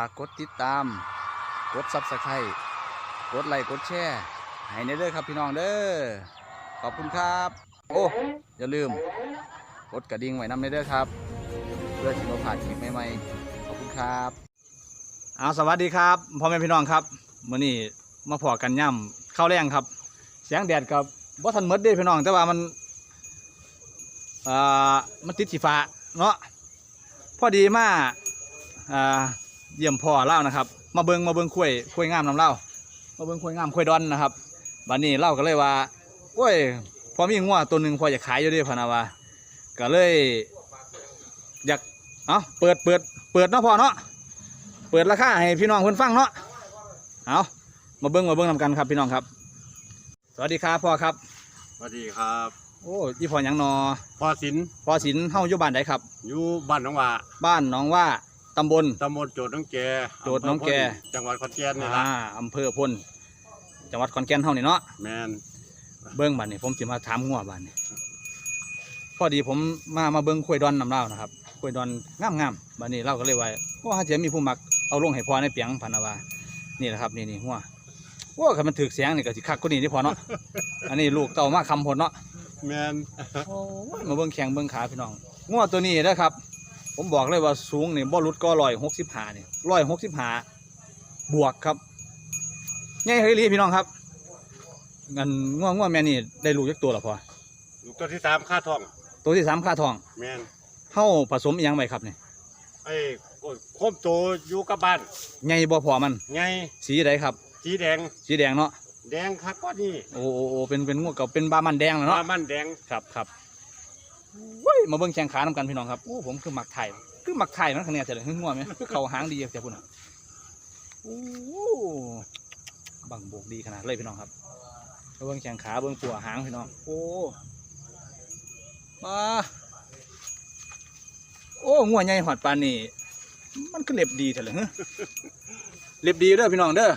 ากกดติดตาม กดซับสไครต์กดไลค์กดแชร์ให้ในเด้อครับพี่น้องเด้อขอบคุณครับ โอ้อย่าลืม กดกระดิ่งไว้นำในเด้อครับ เพื่อที่เราผ่านคลิปใหม่ๆขอบคุณครับเอาสวัสดีครับพ่อแม่พี่น้องครับมื้อนี้มาพอกันย่ำข้าวแรงครับเสียงแดดกับบ่ทันมดเด้พี่น้องแต่ว่ามันอ่ามันติดสีฟ้าเนาะพอดีมาอ่า เยี่ยมพ่อเล่านะครับ มาเบิงมาเบิงคุยคุยงามน้ำเล่ามาเบิงคุยงามคุยดอนนะครับบัดนี้เล่าก็เลยว่าโอ้ยพอมีงัวตัวหนึ่งพออยากขายอยู่เดิพะนาว่าก็เลย อยากเอาเปิดเปิดเปิดเนาะพ่อเนาะเปิดราคาให้พี่น้องเพิ่นฟังเนาะเอามาเบิ้งมาเบิ้งนำกันครับพี่น้องครับ สวัสดีครับพ่อครับสวัสดีครับ โอ้ยี่พ่อหยังนอพ่อสินพ่อศิลป์เฮาอยู่บ้านใดครับอยู่บ้านหนองว่า บ้านหนองว่าตำบล ตำบลโจดน้องแกโจทย์น้องแกำเภพลจังหวัดขอนแก่นนี่อ่าละอำเภอพลจังหวัดขอนแก่นเฮานี่เนาะ แมนเบิ้งบ้านนี่ผมสิมาถามงัวบ้านนี่พอดีผมมามาเบิ้งคุยดอนนำเล่านะครับคุยดอนงามงามๆบ้านนี้เล่าก็เลยว่าว่าจะมีผู้มักเอาลงให้พ่อในเปียงพันนาวานี่แหละครับนี่นี่หัวว่าคันมันถือเสียงนี่ก็สิคักกว่านี้ที่พอเนาะอันนี้ลูกเต่ามาคำพลเนาะแมนโอ้ยมาเบิ้งแข้งเบิ้งขาพี่น้องงัวตัวนี้นะครับ ผมบอกเลยว่าสูงนี่บ่หลุดก็ร้อยหกสิบห้านี่ร้อยหกสิบห้าบวกครับใหญ่เฮ้ยลีพี่น้องครับงันงัวงัวแม่นี่ได้ลูกยักตัวหรอพอลูกตัวที่สามค่าทอง ตัวที่สามค่าทองแมนเฮ้าผสมอิหยังไปครับนี่ไอ้โอ้ยโคมโตอยู่กับบ้านใหญ่บ่พอมันไงสีใดครับ สีแดงสีแดงเนาะแดงคักก็นี่โอ้โอ้โอ้เป็นเป็นงัวเก่าเป็นบามันแดงแล้วปเนาะลามันแดงครับครับเว้ยมาเบิ้งแข้งขานำกันพี่น้องครับโอ้ผมคือมักไทยคือมักไทยมันคะแนนจะเลยหึ่งงัวไหมคือเขาหางดีเจ้าพุ่นน่ะโอ้บังโบกดีขนาดเลยพี่น้องครับมาเบิ้งแข้งขาเบิ้งปัวหางพี่น้องโอ้มาโอ้งัวใหญ่หอดปานนี่มันก็เล็บดีเถอะเลยฮะเล็บดีเด้อพี่น้องเด้อ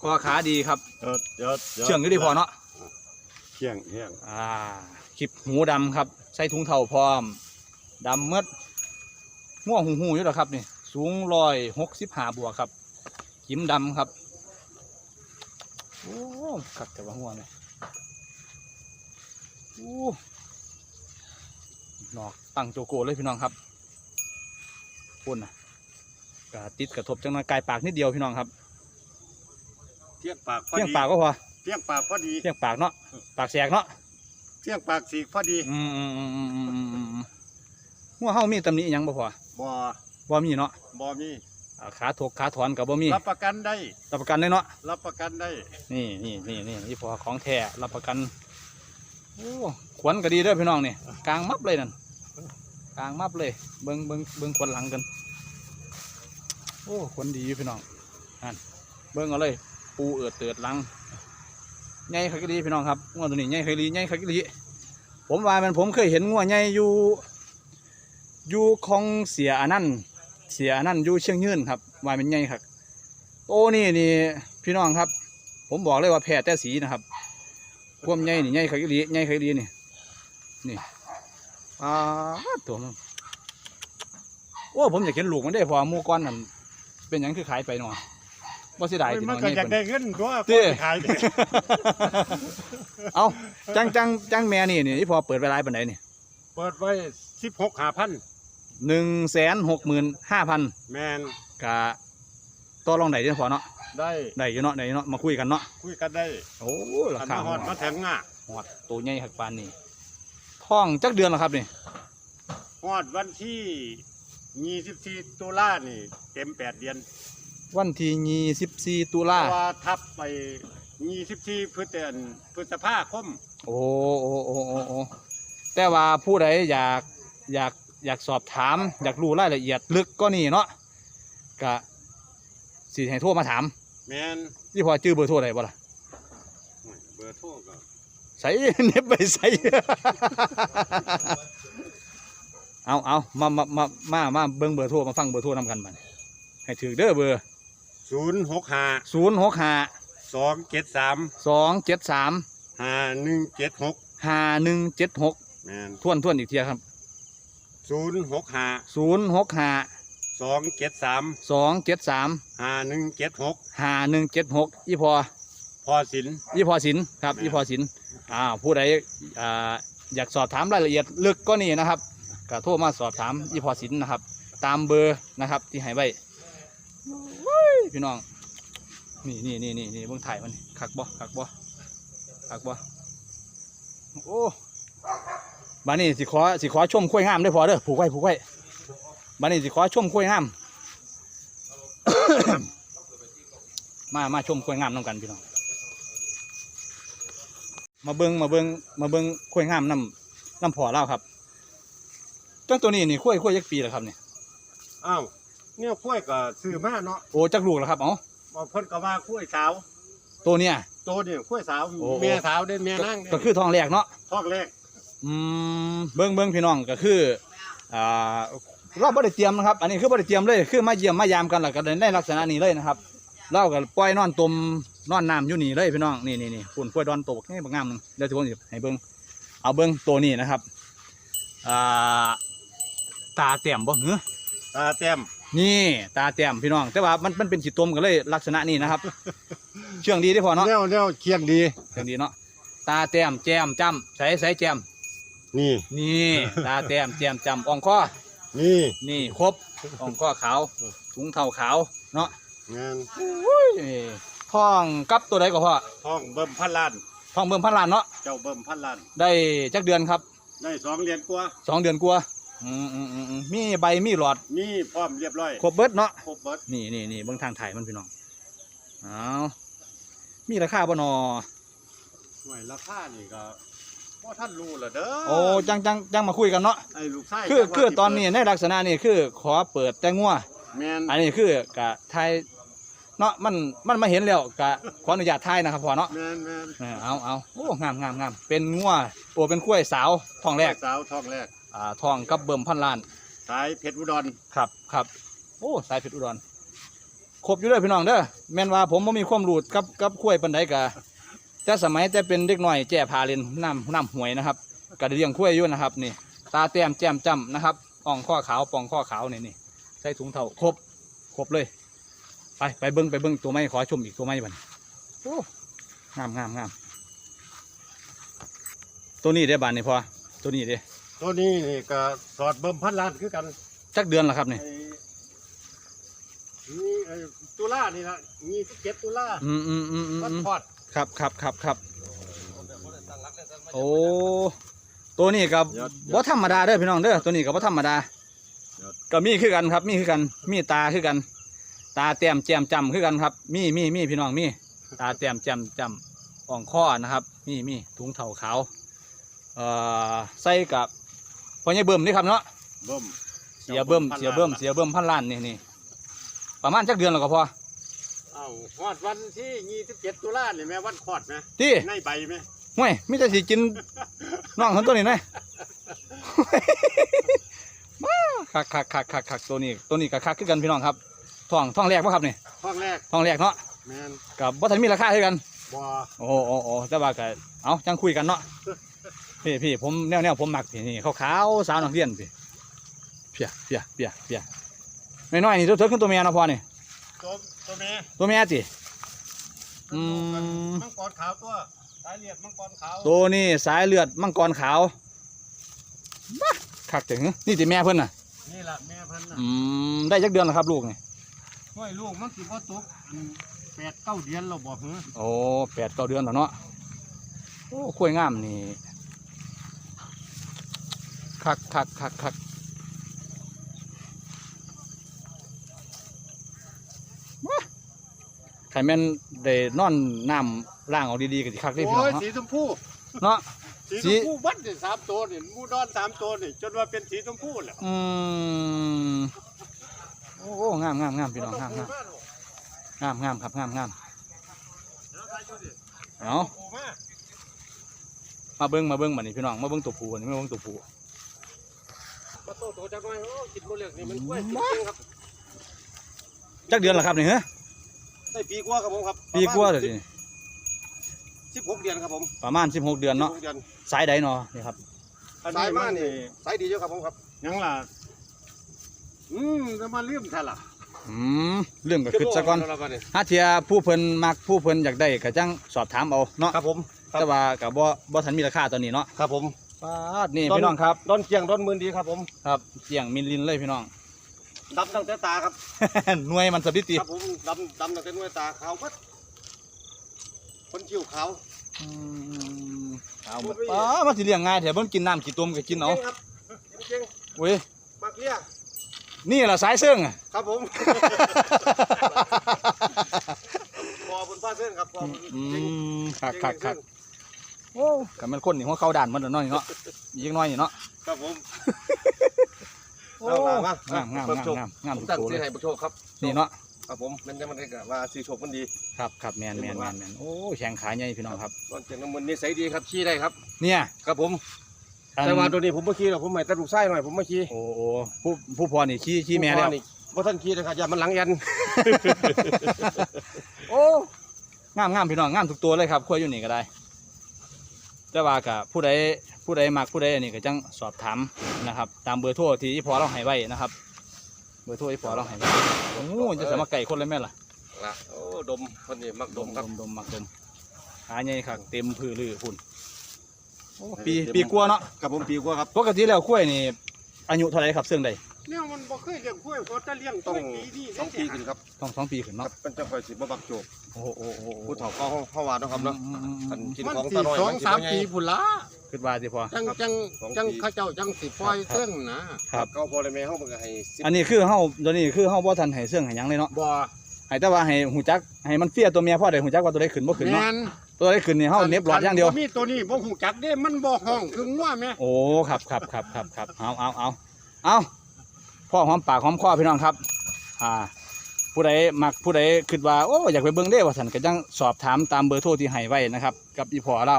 คอขาดีครับเดี๋ยวเดี๋ยวดี๋ยวเชื่องอยู่ดีพอเนาะเชื่องเชื่องอ่าคลิปหูดำครับใส่ถุงเท้าพร้อมดำเมื่อม่วงหูหูอยู่หรอครับนี่สูงร้อยหกสิบห้าบวกครับขิมดำครับโอ้ขัดแต่ว่าหัวเลยโอ้หนอกตั้งโจโก้เลยพี่น้องครับปุ่นนะกระติดกระทบจังหน่อยกายปากนิดเดียวพี่น้องครับเที่ยงปากพอเพียงดีปากก็พอเที่ยงปากพอดีเพียงปากเนาะปากแสกเนาะ เที่ยงปากสีกพอดีอืมอืมอืมอืมอืมอืมอืมหัวเฮามีตำหนิอิหยังบ่พอบ่บ่มีเนาะบ่มีอ่าขาถกขาถอนกับบ่มีรับประกันได้ รับประกันได้เนาะรับประกันได้นี่นี่นี่นี่นี่พอของแท้รับประกันโอ้ขวัญก็ดีเด้อพี่น้องนี่กลางมับเลยนั่นกลางมับเลย เบิ่งเบิ่งเบิ่งขวัญหลังกัน โอ้ขวัญดีอยู่พี่น้องนั่นเบิ่งเอาเลย ปูเอิดเติดหลัง ใหญ่คักอีพี่น้องครับงัวตัวนี้ใหญ่คักอีหลีใหญ่คักอีผมว่ามันผมเคยเห็นงัวใหญ่อยู่อยู่ของเสียอนนั้นเสียอนนั้นอยู่เชียงยืนครับว่ามันใหญ่ครับโอ้นี่นี่พี่น้องครับ ผมบอกเลยว่าแพ้แต่สีนะครับควมใหญ่นี่ใหญ่ขักอีหลีใหญ่ขักอีนี่นี่อ่าตัวมันโอ้ผมอยากเห็นลูกมันได้พอมูก้อนนั่นเป็นหยังคือขายไปหนอว่าเสียดายโอ้ยที่มันน้อยก็ใหญ่อยากเพิ่น ได้เงินตัวเต้คนขายเอาจังจังจังแม่นี่นี่ที่พอเปิดไปรายปันไหนนี่เปิดไว้สิบหกหาพันหนึ่งแสนหกหมื่นห้าพันแมนกะต่อรองไหนเด้อพอเนาะได้ได้อยู่เนาะได้อยู่เนาะมาคุยกันเนาะคุยกันได้โอ้ราอันคามาฮอดมาแทงง่าหอดตัวใหญ่หักปานนี่ท้องจักเดือนแล้วครับนี่ฮอดวันที่ยี่สิบสี่ตุลานี่ เต็มแปดเดือน วันที่ยี่สิบสี่ตุลาเพราะว่าทับไปยี่สิบสี่พฤษเดือนพฤษภาคมโอ้โอ้โอ้โอ้โอ้แต่ว่าผู้ใดอยากอยากอยากสอบถาม อยากรู้รายละเอียดลึกก็นี่เนาะกะสิให้โทรมาถามแมนที่พอจื้อเบอร์โทรได้บ่ล่ะเบอร์โทรก็ใส่ เน็บไปใส่ เอาเอามามามามามาเบิ่งเบอร์โทรมาฟังเบอร์โทรนำกันบัดนี้ให้ถือเด้อเบอร์ ศูนย์หกห้าศูนย์หกห้าสองเจ็ดสามสองเจ็ดสามห้าหนึ่งเจ็ดหกห้าหนึ่งเจ็ดหกแมนทวนทวนอีกทีครับศูนย์หกห้าศูนย์หกห้าสองเจ็ดสามสองเจ็ดสามห้าหนึ่งเจ็ดหกห้าหนึ่งเจ็ดหกยี่พอพอสินยี่พอสินครับแม่นยี่พอสินอ่าผู้ใดอ่าอยากสอบถามรายละเอียดลึกก็นี่นะครับก็โทรมาสอบถามยี่พอสินนะครับ ตามเบอร์นะครับที่ให้ไว้โอ้ย พี่น้อง นี่นี่นี่นี่นี่เบิ่งถ่ายมันคักบ่คักบ่คักบ่โอ้บ้านนี้สิขอสิขอชมข้วยงามได้พอเด้อผูกไว้ผูกไว้บ้านนี้สิขอชมข้วยงาม มามาชมข้วยงามน้ำกันพี่น้อง มาเบิงมาเบิงมาเบิงข้วยงามน้ำน้ำพอเล่าครับตั้งตัวนี้นี่ข้วยข้วยยักปีแล้วครับเนี่ยอ้าว เนี่ยกล้วยก็ซื้อมาเนาะโอ้จักลูกแล้วครับเอ๋อมาเพิ่นก็ว่ากล้วยสาวตัวเนี้ย โตเนี่ยกล้วยสาวโอ้ เมียสาวได้เมียนั่งก็คือทองแรกเนาะทอกแรกอืมเบิ้งเบิ้งพี่น้องก็คืออ่าเราบ่ได้เตรียมนะครับ อันนี้คือบ่ได้เตรียมเลยคือมาเยี่ยมมายามกันแล้วก็ได้ในลักษณะนี้เลยนะครับเราก็ปล่อยนอนตมนอนน้ำอยู่นี่เลยพี่น้องนี่นี่นี่ปุ่นกล้วยดอนโตกนี่บางงามหนึงเดี๋ยวทุกคนสิให้เบิ้งเอาเบิ้งตัวนี้นะครับอ่าตาเต็มบ่เหรอตาแต้ม นี่ตาเต็มพี่น้อง แต่ว่ามันมันเป็นขีดตมกันเลยลักษณะนี้นะครับ เชื่องดีได้อพอเนาะแนวแนวเคียงดี เชื่องดีเนาะตาเต็มแจมจำใส่ใส่แจมนี่นี่ตาแต้มแจมจำอ่องข้อนี่นี่ครบอ่องข้อขาวถุงเท้าขาวเนาะงานเอ้ท้องกับตัวใดก็พอท้องเบิ่มพันล้าน ท้องเบิ่มพันล้านเนาะเจ้าเบิ่มพันล้าน ได้จักเดือนครับได้สองเหรียญกว่าสองเดือนกว่า อืมอืมอืมอืมมีใบมีหลอดมีพร้อมเรียบร้อยครบเบิดเนาะครบเบิดนี่นี่นี่เบื้องทางถ่ายมันพี่น้องเอามีราคาบ่นอหน่วยราคานี่ก็พ่ท่านรู้ละเด้อโอ้จังจังจังมาคุยกันเนาะไอ้ลูกชายคือจังว่าคือสิตอนนี้ในลักษณะนี้คือขอเปิดแต่งัวแม่นอันนี้คือกะไทยเนาะมันมันมาเห็นแล้วกะขออนุญาตไทยนะครับพอเนาะแม่นแม่นเออเอาเอาโอ้งามงามงามเป็นงัวโอ้เป็นกล้วยสาวทองแรกสาวท้องแรก อ่าทองกับเบิ่มพันล้านสายเพชรอุดรครับครับโอ้สายเพชรอุดรครบอยู่เด้อพี่น้องเด้อแม่นว่าผมบ่มีความรู้กับกับกล้วยปานใดกะแต่สมัยแต่เป็นเด็กน้อยแจ่พาเล่นน้ำน้ำหวยนะครับก็ได้เลี้ยงกล้วยอยู่นะครับนี่ ตาแต้มแจ่มจ้ำนะครับอ่องข้อขาวปองข้อขาวนี่นี่ใส่ถุงเท้าครบครบเลย ไปไปเบิ้งไปเบิ้งตัวไม้ขอชมอีกตัวไม้บัดนโอ้งามงามงามตัวนี้ได้บานนี่พอตัวนี้เด้ ตัวนี้นี่ก็สอดเบิ่มพันล้านคือกันจักเดือนละครับนี่ไอ้นี่ไอ้ตุลานี่ละยี่สิบเจ็ดตุลาอืมอืมอืมอืมวัดอืมพอดครับครับครับครับโอ้ตัวนี้กับบ่ธรรมดาเด้อพี่น้องเด้อตัวนี้กับบ่ธรรมดา ก็มีคือกันครับมีคือกันมีตาคือกัน ตาแต้มแจ่มจำคือกันครับ มีมีมีพี่น้องมี ตาแต้มแจ่มจำอ่องข้อนะครับ มีมีถุงเท้าขาวเอ่อใส่กับ พ่อใหญ่เบิ่มนี่ครับเนาะเบิ่มเสียเบิ่มเสียเบิ่มเสียเบิ่มพันล้านนี่นี่ประมาณจักเดือนแล้วก็พอเอ้าฮอดวันที่ยี่สิบเจ็ดตุลานี่แม่วันคลอดไหมที่ในใบไหมห่วยมิแต่สิกินน้องคนตัวนี้นะมาคักคักคักคักคักตัวนี้ตัวนี้ก็คักคือกันพี่น้องครับทองทองแรกป่ะครับนี่ห้องแรกทองแรกเนาะแมนกับบ่ทันมีราคาคือกันบ่โอ้โหโอ้โหแต่ว่าก็เอาจังคุยกันเนาะ พี่พี่ผมแนวแนวผมมักพี่นี่ขาวขาวๆสาวนักเรียนพี่เพียเพียเพียเพียน้อยๆนี่ตัวเธอขึ้นตัวเมียนะพ่อนี่ตัวตัวแม่ตัวเมียจิอืมมังกรขาวตัวสายเลียดมังกรขาวตัวนี้สายเลือดมังกรขาวบ้าคักถึงนี่ติแม่เพิ่นน่ะนี่ล่ะแม่เพันน่ะอืมได้จักเดือนแล้วครับลูกนี่ห้วยลูกมันสิบ่ตกอืมแปดเก้าเดือนเราบ่หือโอ้แปดเก้าเดือนแล้วเนาะโอ้คุยงามนี่ คักคักคักคักว้าใครแม่นได้นอนน้ำล่างเอาดีๆกันสิคักได้พี่น้โอ้องยเนาะสีชมพูเนาะสีสีชมพูบัดนี่สามตัวนี่หมูดอนสามตัวนี่จนว่าเป็นสีชมพูแหละอืมโอ้โหงามงามงามพี่น้องงามงามงามงามครับงามงามเอาปูมามาเบิ้งมาเบิ้งบัดนี้พี่น้องมาเบิ้งตัวผู้บัดนี้มาเบิ้งตัวผู้ก็ โตโตจักหน่อยโอ้กินบ่เลือกนี่มันกล้วยจริงๆครับจักเดือนละครับนี่ฮะได้ปีกว่าครับผมครับปีกว่าเดี๋ยวนี้สิบหกเดือนครับผมประมาณ 16 เดือนเนาะ16เดือนสายใดเนาะนี่ครับสายมานี่สายดีเยอะครับผมครับยังล่ะอืมจะมาลืมท่าล่ะอืมเรื่องก็คือซะก่อนแล้วบัดนี้ถ้าเทียผู้เพิ่นมักผู้เพิ่นอยากได้ก็จังสอบถามเอาเนาะครับผมครับแต่ว่าก็บ่บ่ทันมีราคาตอนนี้เนาะครับผม ปาดนี่พี่น้องครับดอนเกียงดอนหมืนดีครับผมครับเสียงมินลินเลยพี่น้องดำตั้งแต่ตาครับ หน่วยมันสถิติครับผมดำดำตั้งแต่หน้วยตาขาวมัดคนคิ้วขาวอืมเอาหมดป้ามันสิเลี้ยงง่ายแถวมันกินน้ำกี่ตุ่มก็กินเอาเก่งครับเก่งเว้ยๆมากเลี้ยนี่ล่ะสายเสื่องอะครับผมพอบนผ้าเส้นครับพอบนอืเก่งมคักเก่งคักคัก โอ้ก็มันคนนี่หัวเข้าด่านมันแล้วเนาะนี่เนาะยิงน้อยนี่เนาะครับผมโอ้เอามางามงามเพิ่มงามโชคงามงามผมทุกตั้งตัวเลชื่อยให้ผู้โชคครับนี่เนาะครับผมมันจะมันได้กะว่าสีโชคมันดีครับครับแมนแมนแมนแมนโอ้แข็งขาใหญ่พี่น้องครับดอนเกียงน้ำมันนิสัยดีครับขี่ได้ครับ เนี่ยครับผมอันแต่ว่าตัวนี้ผมไม่ขี่หรอกผมให้ตะลุกไส้หน่อยผมไม่ขี่โอ้โอ้ผู้ผู้พอนี่ขี้ขี้แม่แล้วผู้พ่อนี่บ่ท่านขี่นะครับอย่ามันหลังยันโอ้งามงามพี่น้องงามทุกตัวเลยครับคุยอยู่นี่ก็ได้ แต่ว่ากับผู้ใดผู้ใดมักผู้ใดอันนี้ก็จังสอบถามนะครับ ตามเบอร์โทรที่อีพอเราให้ไว้นะครับ เบอร์โทรอีพอเราให้ไว้โอ้จะสามารถไก่คนเลยแม่นล่ะละโอ้ดมคนนี้มักดมครับดมดมมักดมหาใหญ่ครับเต็มพื้นลือพุ่นโอ้ปีปีกลัวาเนาะครับผมปีกว่าครับปกติแล้วกล้วยนี่อายุเท่าไหรครับเสื่องใด เนี่ยมันบ่เคยเลี้ยงกล้วยเขาจะเลี้ยงต้องปีนี้สองปีขึ้นครับต้องสองปีขึ้นครัเนาะบเป็นเจ้าคอยสิบ่บักโจกโอ้โหโอ้โหโอ้โหผู้เฒ่าก็ห้องวาเนาะครับเนาะอืมอืมอืมอันกินมันของสี่ตาน้อยสองนสามสิบ่ใหญ่ปีพุ่นละคิดว่าสิพอ จังจังสองจังปีเข้าเจ้าจังสิปล่อยเครื่องนะครับ เก้าพอเลยแม่ห้องมันก็ให้สิบอันนี้คือเฮาตอนนี้คือเฮาบ่ทันให้เสื่องให้หยังเลยเนาะบ่ให้แต่ว่าให้หูจักให้มันเฟียตัวเมียพ่อได้หูจักว่าตัวใดขึ้นบ่ขึ้นแมเนาะนตัวใดขึ้นนี่เฮาเน็บหลอดอย่างเดียวมีตัวนี้บ่หูจักเด้มันบ่ห้องคืองัวแม่โอ้ครับครับครับครับครับเอาเอาเอาเอา พ่อหอมปากหอมคอพี่น้องครับ อ่า ผู้ใดมักผู้ใดคิดว่าโอ้อยากไปเบิ่งเด้ว่าสันก็จังสอบถามตามเบอร์โทรที่ให้ไว้นะครับ กับอีพอเรา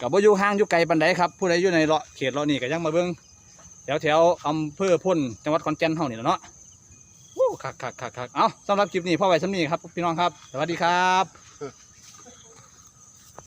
กับบ่อยู่ห่างอยู่ไกลปานใดครับผู้ใดอยู่ในเลาะเขตเลาะนี่ก็ยังมาเบิ่งแถวแถวอำเภอพ้นจังหวัดขอนแก่นเฮานี่แหละเนาะโอ้คักคักคักคักเอาสำหรับคลิปนี้พ่อไว้สำนีครับพี่น้องครับ สวัสดีครับ